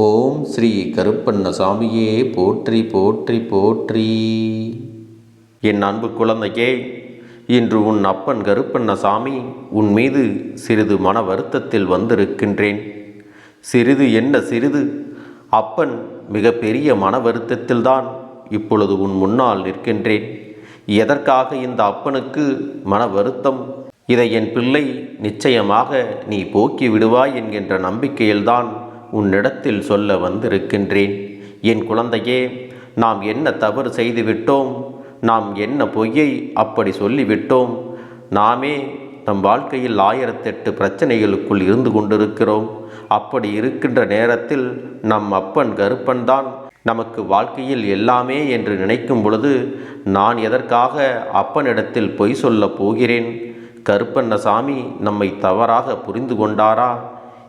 ஓம் ஸ்ரீ கருப்பண்ண சாமியே போற்றி போற்றி போற்றி. என் அன்பு குழந்தையே இன்று உன் அப்பன் கருப்பண்ணசாமி உன் மீது சிறிது மன வருத்தத்தில் வந்திருக்கின்றேன். சிறிது என்ன சிறிது? அப்பன் மிக பெரிய மன வருத்தத்தில்தான் இப்பொழுது உன் முன்னால் நிற்கின்றேன். எதற்காக இந்த அப்பனுக்கு மன வருத்தம்? இதை என் பிள்ளை நிச்சயமாக நீ போக்கி விடுவாய் என்கின்ற நம்பிக்கையில்தான் உன்னிடத்தில் சொல்ல வந்திருக்கின்றேன். என் குழந்தையே நாம் என்ன தவறு செய்துவிட்டோம்? நாம் என்ன பொய்யை அப்படி சொல்லிவிட்டோம்? நாமே நம் வாழ்க்கையில் ஆயிரத்தெட்டு பிரச்சனைகளுக்குள் இருந்து கொண்டிருக்கிறோம். அப்படி இருக்கின்ற நேரத்தில் நம் அப்பன் கருப்பன்தான். நமக்கு வாழ்க்கையில் எல்லாமே என்று நினைக்கும் பொழுது நான் எதற்காக அப்பனிடத்தில் பொய் சொல்லப் போகிறேன்? கருப்பண்ணசாமி நம்மை தவறாக புரிந்து கொண்டாரா?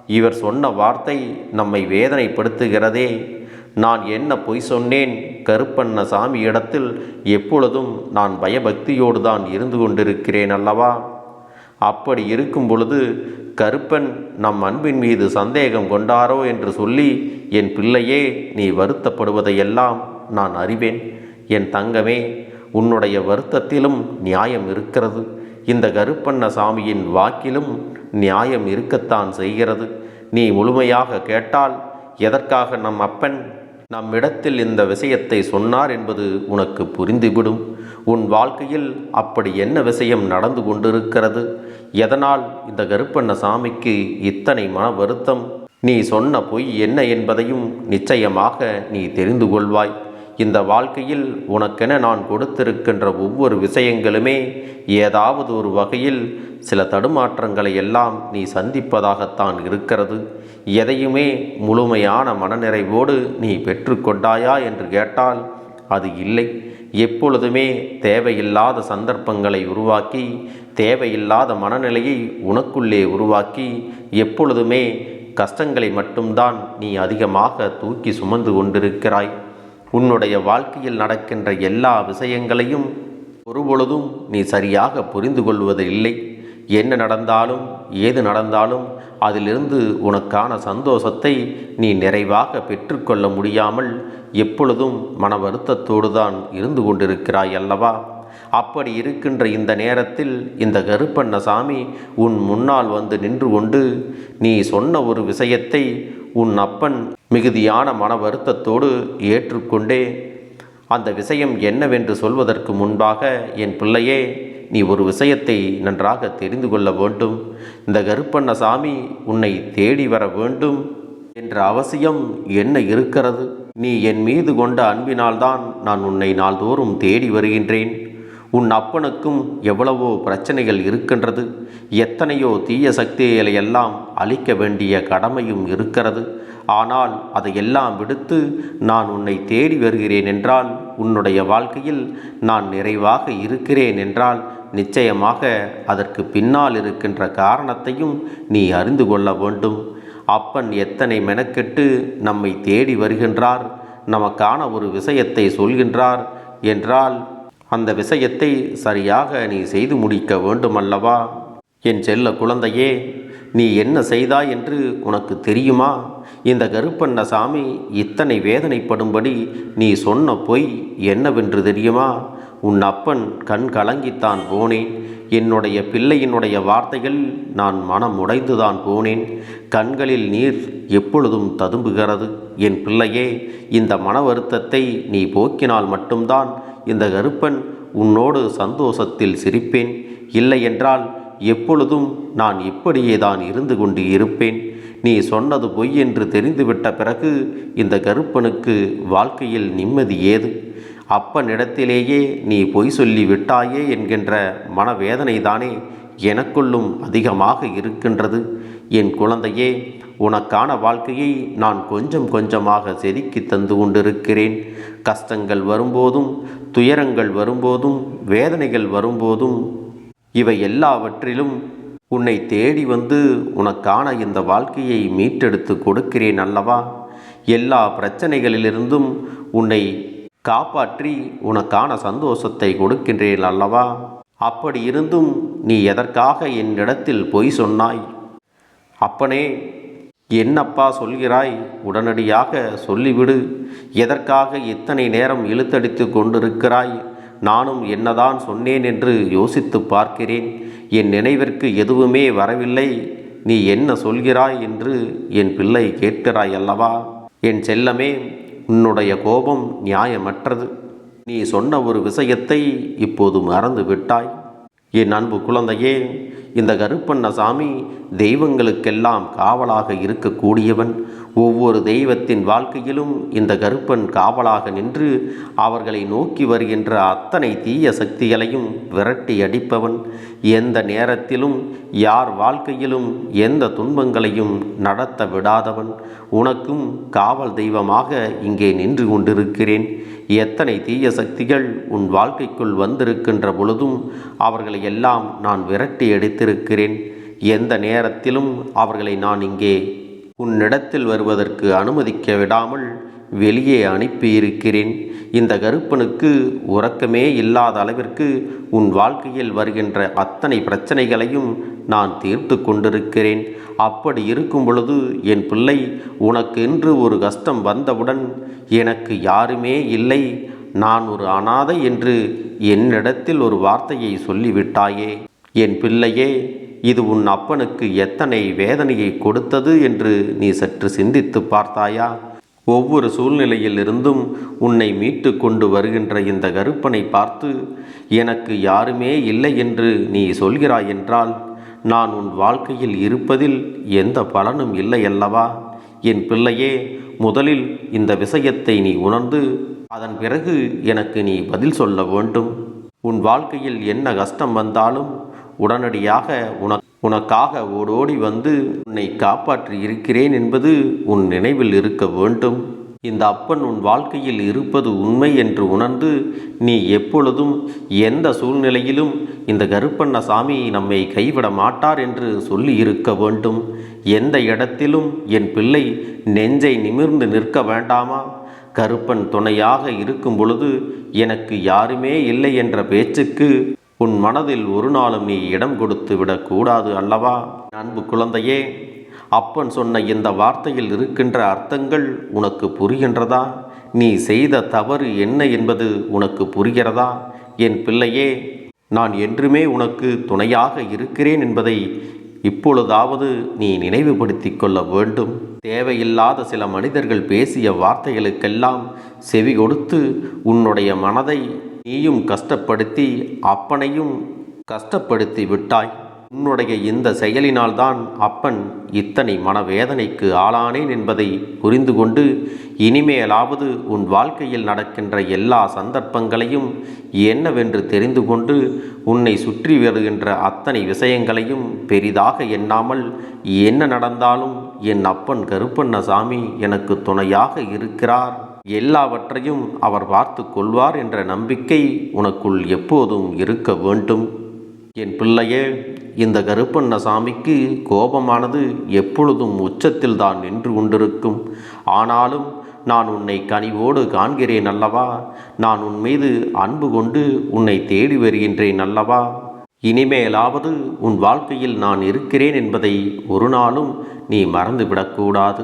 இவர் சொன்ன வார்த்தை நம்மை வேதனைப்படுத்துகிறதே. நான் என்ன பொய் சொன்னேன்? கருப்பண்ண சாமி இடத்தில் எப்பொழுதும் நான் பயபக்தியோடு தான் இருந்து கொண்டிருக்கிறேன் அல்லவா? அப்படி இருக்கும் பொழுது கருப்பன் நம் அன்பின் மீது சந்தேகம் கொண்டாரோ என்று சொல்லி என் பிள்ளையே நீ வருத்தப்படுவதையெல்லாம் நான் அறிவேன். என் தங்கமே உன்னுடைய வருத்தத்திலும் நியாயம் இருக்கிறது. இந்த கருப்பண்ண சாமியின் வாக்கிலும் நியாயம் இருக்கத்தான் செய்கிறது. நீ முழுமையாக கேட்டால் எதற்காக நம் அப்பன் நம்மிடத்தில் இந்த விஷயத்தை சொன்னார் என்பது உனக்கு புரிந்துவிடும். உன் வாழ்க்கையில் அப்படி என்ன விஷயம் நடந்து கொண்டிருக்கிறது? எதனால் இந்த கருப்பண்ண சாமிக்கு இத்தனை மன வருத்தம்? நீ சொன்ன பொய் என்ன என்பதையும் நிச்சயமாக நீ தெரிந்து கொள்வாய். இந்த வாழ்க்கையில் உனக்கென நான் கொடுத்திருக்கின்ற ஒவ்வொரு விஷயங்களுமே ஏதாவது ஒரு வகையில் சில தடுமாற்றங்களை எல்லாம் நீ சந்திப்பதாகத்தான் இருக்கிறது. எதையுமே முழுமையான மனநிறைவோடு நீ பெற்றுக்கொண்டாயா என்று கேட்டால் அது இல்லை. எப்பொழுதுமே தேவையில்லாத சந்தர்ப்பங்களை உருவாக்கி தேவையில்லாத மனநிலையை உனக்குள்ளே உருவாக்கி எப்பொழுதுமே கஷ்டங்களை மட்டும்தான் நீ அதிகமாக தூக்கி சுமந்து கொண்டிருக்கிறாய். உன்னுடைய வாழ்க்கையில் நடக்கின்ற எல்லா விஷயங்களையும் ஒருபொழுதும் நீ சரியாக புரிந்து கொள்வது இல்லை. என்ன நடந்தாலும் ஏது நடந்தாலும் அதிலிருந்து உனக்கான சந்தோஷத்தை நீ நிறைவாக பெற்றுக்கொள்ள முடியாமல் எப்பொழுதும் மன வருத்தத்தோடு தான் இருந்து கொண்டிருக்கிறாய் அல்லவா? அப்படி இருக்கின்ற இந்த நேரத்தில் இந்த கருப்பண்ண சாமி உன் முன்னால் வந்து நின்று கொண்டு நீ சொன்ன ஒரு விஷயத்தை உன் அப்பன் மிகுதியான மன வருத்தத்தோடு ஏற்றுக்கொண்டே அந்த விஷயம் என்னவென்று சொல்வதற்கு முன்பாக என் பிள்ளையே நீ ஒரு விஷயத்தை நன்றாக தெரிந்து கொள்ள வேண்டும். இந்த கருப்பண்ண சாமி உன்னை தேடி வர வேண்டும் என்ற அவசியம் என்ன இருக்கிறது? நீ என் மீது கொண்ட அன்பினால்தான் நான் உன்னை நாள்தோறும் தேடி வருகின்றேன். உன் அப்பனுக்கும் எவ்வளவோ பிரச்சனைகள் இருக்கின்றது. எத்தனையோ தீய சக்திகளை எல்லாம் அழிக்க வேண்டிய கடமையும் இருக்கிறது. ஆனால் அதையெல்லாம் விடுத்து நான் உன்னை தேடி வருகிறேன் என்றால் உன்னுடைய வாழ்க்கையில் நான் நிறைவாக இருக்கிறேன் என்றால் நிச்சயமாக அதற்கு பின்னால் இருக்கின்ற காரணத்தையும் நீ அறிந்து கொள்ள வேண்டும். அப்பன் எத்தனை மெனக்கெட்டு நம்மை தேடி வருகின்றார் நமக்கான ஒரு விஷயத்தை சொல்கின்றார் என்றால் அந்த விஷயத்தை சரியாக நீ செய்து முடிக்க வேண்டுமல்லவா? என் செல்ல குழந்தையே நீ என்ன செய்தாய் என்று உனக்கு தெரியுமா? இந்த கருப்பண்ண சாமி இத்தனை வேதனைப்படும்படி நீ சொன்ன பொய் என்னவென்று தெரியுமா? உன் அப்பன் கண் கலங்கித்தான் போனேன். என்னுடைய பிள்ளையினுடைய வார்த்தைகள் நான் மனம் உடைந்துதான் போனேன். கண்களில் நீர் எப்பொழுதும் ததும்புகிறது. என் பிள்ளையே இந்த மன வருத்தத்தை நீ போக்கினால் மட்டும்தான் இந்த கருப்பன் உன்னோடு சந்தோஷத்தில் சிரிப்பேன். இல்லை என்றால் எப்பொழுதும் நான் இப்படியே தான் இருந்து கொண்டு இருப்பேன். நீ சொன்னது பொய் என்று தெரிந்துவிட்ட பிறகு இந்த கருப்பனுக்கு வாழ்க்கையில் நிம்மதி ஏது? அப்பனிடத்திலேயே நீ பொய் சொல்லி விட்டாயே என்கின்ற மனவேதனைதானே எனக்குள்ளும் அதிகமாக இருக்கின்றது. என் குழந்தையே உனக்கான வாழ்க்கையை நான் கொஞ்சம் கொஞ்சமாக செதுக்கி தந்து கொண்டிருக்கிறேன். கஷ்டங்கள் வரும்போதும் துயரங்கள் வரும்போதும் வேதனைகள் வரும்போதும் இவை எல்லாவற்றிலும் உன்னை தேடி வந்து உனக்கான இந்த வாழ்க்கையை மீட்டெடுத்து கொடுக்கிறேன் அல்லவா? எல்லா பிரச்சனைகளிலிருந்தும் உன்னை காப்பாற்றி உனக்கான சந்தோஷத்தை கொடுக்கின்றேன் அல்லவா? அப்படி இருந்தும் நீ எதற்காக என்னிடத்தில் பொய் சொன்னாய்? அப்பனே என்னப்பா சொல்கிறாய்? உடனடியாக சொல்லிவிடு. எதற்காக இத்தனை நேரம் இழுத்தடித்து கொண்டிருக்கிறாய்? நானும் என்னதான் சொன்னேன் என்று யோசித்து பார்க்கிறேன். என் நினைவிற்கு எதுவுமே வரவில்லை. நீ என்ன சொல்கிறாய் என்று என் பிள்ளை கேட்கிறாய் அல்லவா? என் செல்லமே உன்னுடைய கோபம் நியாயமற்றது. நீ சொன்ன ஒரு விஷயத்தை இப்போது மறந்து விட்டாய். என் அன்பு குழந்தையே இந்த கருப்பண்ணசாமி தெய்வங்களுக்கெல்லாம் காவலாக இருக்கக்கூடியவன். ஒவ்வொரு தெய்வத்தின் வாழ்க்கையிலும் இந்த கருப்பன் காவலாக நின்று அவர்களை நோக்கி வருகின்ற அத்தனை தீய சக்திகளையும் விரட்டி அடிப்பவன். எந்த நேரத்திலும் யார் வாழ்க்கையிலும் எந்த துன்பங்களையும் நடத்த விடாதவன். உனக்கும் காவல் தெய்வமாக இங்கே நின்று கொண்டிருக்கிறேன். எத்தனை தீய சக்திகள் உன் வாழ்க்கைக்குள் வந்திருக்கின்ற பொழுதும் அவர்களை எல்லாம் நான் விரட்டி அடித்திருக்கிறேன். எந்த நேரத்திலும் அவர்களை நான் இங்கே உன்னிடத்தில் வருவதற்கு அனுமதிக்க விடாமல் வெளியே அனுப்பியிருக்கிறேன். இந்த கருப்பனுக்கு உறக்கமே இல்லாத அளவிற்கு உன் வாழ்க்கையில் வருகின்ற அத்தனை பிரச்சனைகளையும் நான் தீர்த்து கொண்டிருக்கிறேன். அப்படி இருக்கும் பொழுது என் பிள்ளை உனக்கென்று ஒரு கஷ்டம் வந்தவுடன் எனக்கு யாருமே இல்லை. நான் ஒரு அனாதை என்று என்னிடத்தில் ஒரு வார்த்தையை சொல்லிவிட்டாயே. என் பிள்ளையே இது உன் அப்பனுக்கு எத்தனை வேதனையை கொடுத்தது என்று நீ சற்று சிந்தித்து பார்த்தாயா? ஒவ்வொரு சூழ்நிலையிலிருந்தும் உன்னை மீட்டு கொண்டு வருகின்ற இந்த கருப்பனை பார்த்து எனக்கு யாருமே இல்லை என்று நீ சொல்கிறாய் என்றால் நான் உன் வாழ்க்கையில் இருப்பதில் எந்த பலனும் இல்லை அல்லவா? என் பிள்ளையே முதலில் இந்த விஷயத்தை நீ உணர்ந்து அதன் பிறகு எனக்கு நீ பதில் சொல்ல வேண்டும். உன் வாழ்க்கையில் என்ன கஷ்டம் வந்தாலும் உடனடியாக உன உனக்காக ஓடோடி வந்து உன்னை காப்பாற்றி இருக்கிறேன் என்பது உன் நினைவில் இருக்க வேண்டும். இந்த அப்பன் உன் வாழ்க்கையில் இருப்பது உண்மை என்று உணர்ந்து நீ எப்பொழுதும் எந்த சூழ்நிலையிலும் இந்த கருப்பண்ண சாமி நம்மை கைவிட மாட்டார் என்று சொல்லி இருக்க வேண்டும். எந்த இடத்திலும் என் பிள்ளை நெஞ்சை நிமிர்ந்து நிற்க வேண்டாமா? கருப்பன் துணையாக இருக்கும் பொழுது எனக்கு யாருமே இல்லை என்ற பேச்சுக்கு உன் மனதில் ஒரு நாளும் நீ இடம் கொடுத்து விடக்கூடாது அல்லவா? அன்பு குழந்தையே அப்பன் சொன்ன இந்த வார்த்தையில் இருக்கின்ற அர்த்தங்கள் உனக்கு புரிகின்றதா? நீ செய்த தவறு என்ன என்பது உனக்கு புரிகிறதா? என் பிள்ளையே நான் என்றுமே உனக்கு துணையாக இருக்கிறேன் என்பதை இப்பொழுதாவது நீ நினைவுபடுத்தி கொள்ள வேண்டும். தேவையில்லாத சில மனிதர்கள் பேசிய வார்த்தைகளுக்கெல்லாம் செவி கொடுத்து உன்னுடைய மனதை நீயும் கஷ்டப்படுத்தி அப்பனையும் கஷ்டப்படுத்தி விட்டாய். உன்னுடைய இந்த செயலினால்தான் அப்பன் இத்தனை மனவேதனைக்கு ஆளானேன் என்பதை புரிந்து கொண்டு இனிமேலாவது உன் வாழ்க்கையில் நடக்கின்ற எல்லா சந்தர்ப்பங்களையும் என்னவென்று தெரிந்து கொண்டு உன்னை சுற்றி வருகின்ற அத்தனை விஷயங்களையும் பெரிதாக எண்ணாமல் என்ன நடந்தாலும் என் அப்பன் கருப்பண்ணசாமி எனக்கு துணையாக இருக்கிறார். எல்லாவற்றையும் அவர் பார்த்து கொள்வார் என்ற நம்பிக்கை உனக்குள் எப்போதும் இருக்க வேண்டும். என் பிள்ளையே இந்த கருப்பண்ண சாமிக்கு கோபமானது எப்பொழுதும் உச்சத்தில் தான் நின்று கொண்டிருக்கும். ஆனாலும் நான் உன்னை கனிவோடு காண்கிறேன் அல்லவா? நான் உன் மீது அன்பு கொண்டு உன்னை தேடி வருகின்றேன் அல்லவா? இனிமேலாவது உன் வாழ்க்கையில் நான் இருக்கிறேன் என்பதை ஒரு நாளும் நீ மறந்துவிடக்கூடாது.